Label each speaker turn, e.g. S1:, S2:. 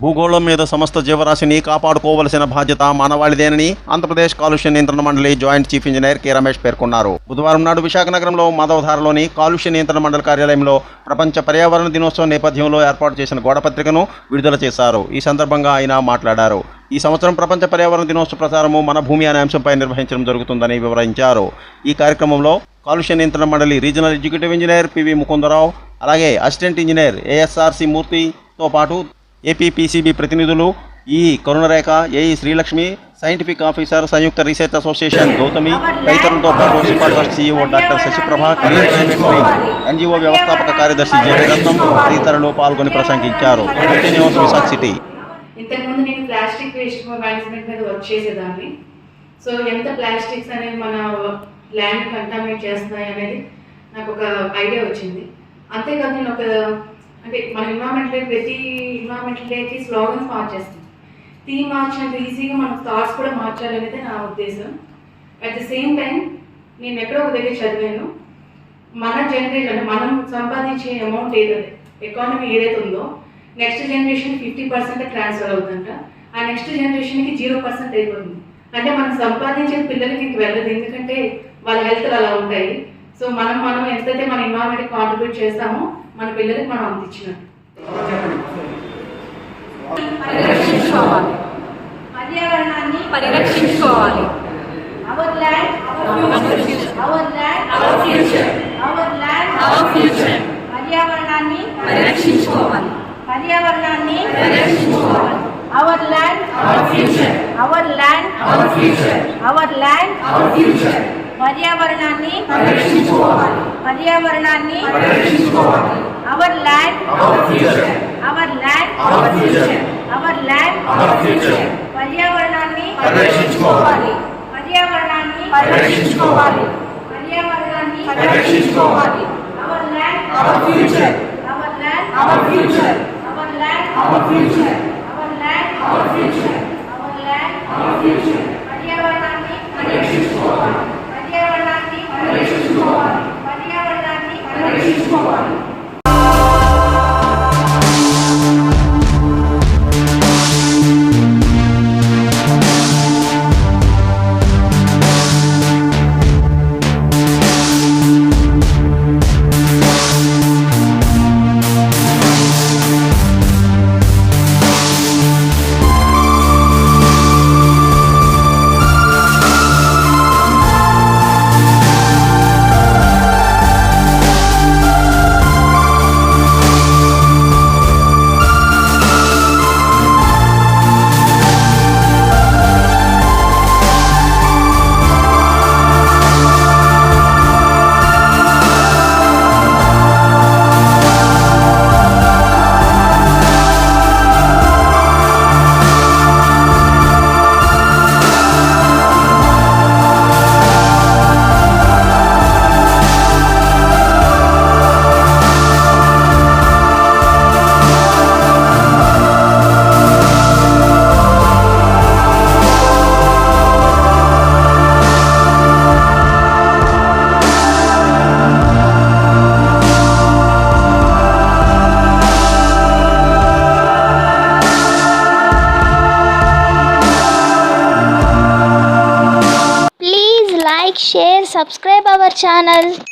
S1: భూగోళం మీద సమస్త జీవరాశిని కాపాడుకోవలసిన బాధ్యత మానవాళిదేనని ఆంధ్రప్రదేశ్ కాలుష్య నియంత్రణ మండలి joint chief engineer K Ramesh పేర్కొన్నారు. బుధవారం నాడు విశాఖ నగరంలో మాధవధారలోని కాలుష్య నియంత్రణ మండలి కార్యాలయంలో ప్రపంచ పర్యావరణ దినోత్సవం నేపథ్యంలో ఏర్పాటు చేసిన గోడపత్రికను విడుదల చేశారు. ఈ సందర్భంగా ఆయన మాట్లాడారు. ఈ సంవత్సరం ప్రపంచ పర్యావరణ దినోత్సవ ప్రచారము మన భూమి అనే అంశంపై నిర్వహించడం జరుగుతుందని వివరించారు. ఈ కార్యక్రమంలో కాలుష్య నియంత్రణ మండలి regional executive engineer P V Mukundarao అలాగే assistant engineer A S R C మూర్తితో పాటు ఏపీపీసీబీ ప్రతినిధులు ఈ Karunarekha AE Srilakshmi scientific officer Samyuktha research association Gautami తదితరులతో పాటు CFAR trust CEO doctor Sasiprabha career climate వ్యవస్థాపక కార్యదర్శి జయరత్నం తదితరులు పాల్గొని ప్రసంగించారు. విశాఖ సిటీ.
S2: ఇంతకుముందు నేను ప్లాస్టిక్ వేస్ట్ మేనేజ్మెంట్ మీద వర్క్ చేసేదాన్ని. సో ఎంత ప్లాస్టిక్స్ అనేది మన ల్యాండ్ కంటామినేట్ చేస్తున్నాయి అనేది నాకు ఒక ఐడియా వచ్చింది. అంతేకాదు నేను ఒక అంటే మన ఇన్వామెంట్ డే ప్రతి ఇన్వామెంట్ డేకి స్లోగన్స్ మార్చేస్తాం. థీమ్ మార్చినంత ఈజీగా మన థాట్స్ కూడా మార్చాలనేది నా ఉద్దేశం. అట్ ద సేమ్ టైం నేను ఎక్కడో ఒక దగ్గర చదివాను. మన జనరేషన్ అంటే మనం సంపాదించే అమౌంట్ ఏదైతే ఎకానమీ ఏదైతే ఉందో next generation fifty percent transfer అవుతుందంట. ఆ నెక్స్ట్ జనరేషన్కి జీరో పర్సెంట్ అయిపోతుంది. అంటే మనం సంపాదించే పిల్లలకి ఇంక వెళ్ళదు. ఎందుకంటే వాళ్ళ హెల్త్ అలా ఉంటాయి. సో మనం మనం ఎంతైతే మన ఎన్వైరాన్మెంట్ కాంట్రిబ్యూట్ చేస్తామో మన పిల్లలకి మనం అంత ఇచ్చినట్టు
S3: పరిరక్షించుకోవాలి.
S4: పర్యావరణాన్ని
S3: పరిరక్షించుకోవాలి
S4: our land our land
S3: our future
S4: our land
S3: our future
S4: పర్యావరణాన్ని
S3: పరిరక్షించుకోవాలి.
S4: పర్యావరణాన్ని
S3: పరిరక్షించుకోవాలి.
S4: Our land
S3: our future
S4: our land
S3: our future
S4: our land
S3: our future
S4: పర్యావరణాన్ని
S3: పరిరక్షించుకోవాలి
S4: పర్యావరణాన్ని
S3: పరిరక్షించుకోవాలి
S4: our land
S3: our future
S4: our land
S3: our future
S4: our land
S3: our future
S4: పర్యావరణాన్ని
S3: పరిరక్షించుకోవాలి
S4: పర్యావరణాన్ని
S3: పరిరక్షించుకోవాలి
S4: పర్యావరణాన్ని
S3: పరిరక్షించుకోవాలి
S4: our land
S3: our future
S4: our land
S3: our future
S4: our land
S3: our future
S4: our land
S3: our future
S4: our land
S3: our future
S4: పర్యావరణాన్ని
S3: పరిరక్షించుకోవాలి
S4: పర్యావరణాన్ని
S3: పరిరక్షించుకోవాలి
S4: పర్యావరణాన్ని
S3: పరిరక్షించుకోవాలి
S5: Please like, share, subscribe our channel.